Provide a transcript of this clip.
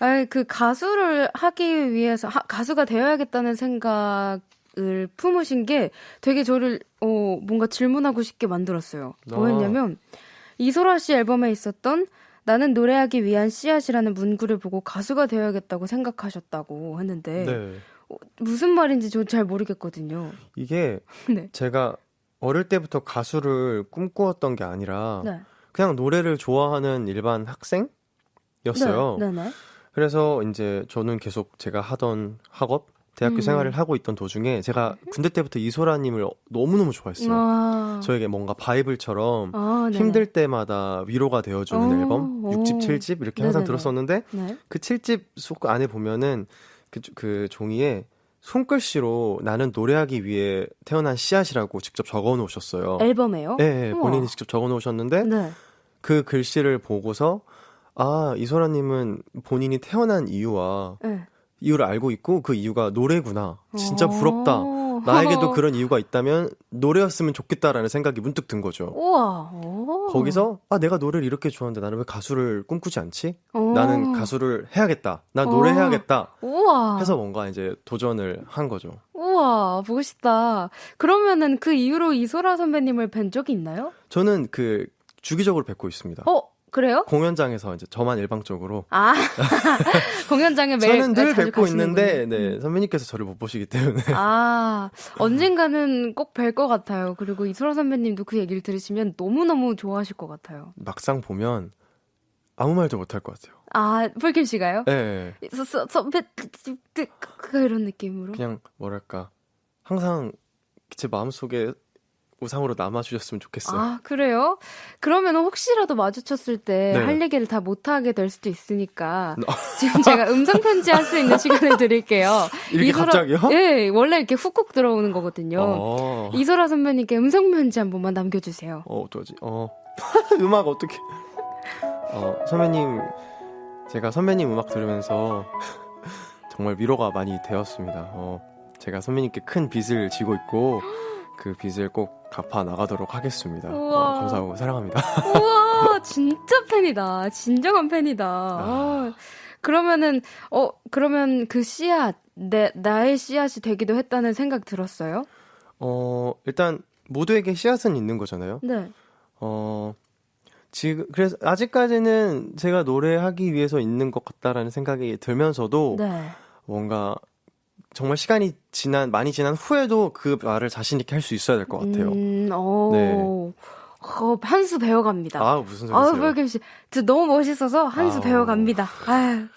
아, 그 가수를 하기 위해서 하- 가수가 되어야겠다는 생각을 품으신 게 되게 저를 어 뭔가 질문하고 싶게 만들었어요. 아. 뭐였냐면 이소라 씨 앨범에 있었던 나는 노래하기 위한 씨앗이라는 문구를 보고 가수가 되어야겠다고 생각하셨다고 했는데 네. 어, 무슨 말인지 저 잘 모르겠거든요. 이게 네. 제가 어릴 때부터 가수를 꿈꾸었던 게 아니라 네. 그냥 노래를 좋아하는 일반 학생이었어요. 네. 네. 그래서 이제 저는 계속 제가 하던 학업, 대학교 음. 생활을 하고 있던 도중에 제가 군대 때부터 이소라님을 너무너무 좋아했어요. 아. 저에게 뭔가 바이블처럼 아. 힘들 때마다 위로가 되어주는 어, 앨범 오. 6집, 7집 이렇게 항상 네네네. 들었었는데 네. 그 7집 속 안에 보면은 그, 그 종이에 손글씨로 나는 노래하기 위해 태어난 씨앗이라고 직접 적어 놓으셨어요. 앨범에요? 네, 우와. 본인이 직접 적어 놓으셨는데 네. 그 글씨를 보고서 아, 이소라님은 본인이 태어난 이유와 네. 이유를 알고 있고 그 이유가 노래구나. 진짜 부럽다. 어. 나에게도 그런 이유가 있다면 노래였으면 좋겠다라는 생각이 문득 든 거죠. 우와. 오. 거기서 아 내가 노래를 이렇게 좋아하는데 나는 왜 가수를 꿈꾸지 않지? 오. 나는 가수를 해야겠다. 나 어. 노래 해야겠다. 우와. 해서 뭔가 이제 도전을 한 거죠. 우와, 멋있다. 그러면은 그 이후로 이소라 선배님을 뵌 적이 있나요? 저는 그 주기적으로 뵙고 있습니다. 어, 그래요? 공연장에서 이제 저만 일방적으로 아, 공연장에 매일 저는 늘 뵙고 있는데. 네, 선배님께서 저를 못 보시기 때문에 아, 언젠가는 꼭 뵐 것 같아요. 그리고 이소라 선배님도 그 얘기를 들으시면 너무 너무 좋아하실 것 같아요. 막상 보면 아무 말도 못 할 것 같아요. 아, 폴킴 씨가요? 네, 선배, 그 이런 느낌으로? 그냥 뭐랄까 항상 제 마음속에 우상으로 남아주셨으면 좋겠어요. 아, 그래요? 그러면 혹시라도 마주쳤을 때 네. 할 얘기를 다 못하게 될 수도 있으니까 어. 지금 제가 음성편지 할 수 있는 시간을 드릴게요. 이렇게 이소라- 갑자기요? 예, 원래 이렇게 훅훅 들어오는 거거든요. 어, 이소라 선배님께 음성편지 한 번만 남겨주세요. 어 어떡하지? 어 음악 어떻게? 어 선배님 제가 선배님 음악 들으면서 정말 위로가 많이 되었습니다. 어 제가 선배님께 큰 빚을 지고 있고 그 빚을 꼭 갚아 나가도록 하겠습니다. 어, 우와. 감사하고 사랑합니다. 우와, 진짜 팬이다. 진정한 팬이다. 아, 그러면은, 어, 그러면 그 씨앗, 내, 나의 씨앗이 되기도 했다는 생각 들었어요? 어 일단 모두에게 씨앗은 있는 거잖아요. 네. 어 지금 그래서 아직까지는 제가 노래하기 위해서 있는 것 같다라는 생각이 들면서도 네. 뭔가 정말 시간이 지난 많이 지난 후에도 그 말을 자신 있게 할 수 있어야 될 것 같아요. 음, 어, 네. 어, 한 수 배워갑니다. 아 무슨 아우, 소리세요? 볼겸 씨. 진짜 너무 멋있어서 한수 아우. 배워갑니다. 아유,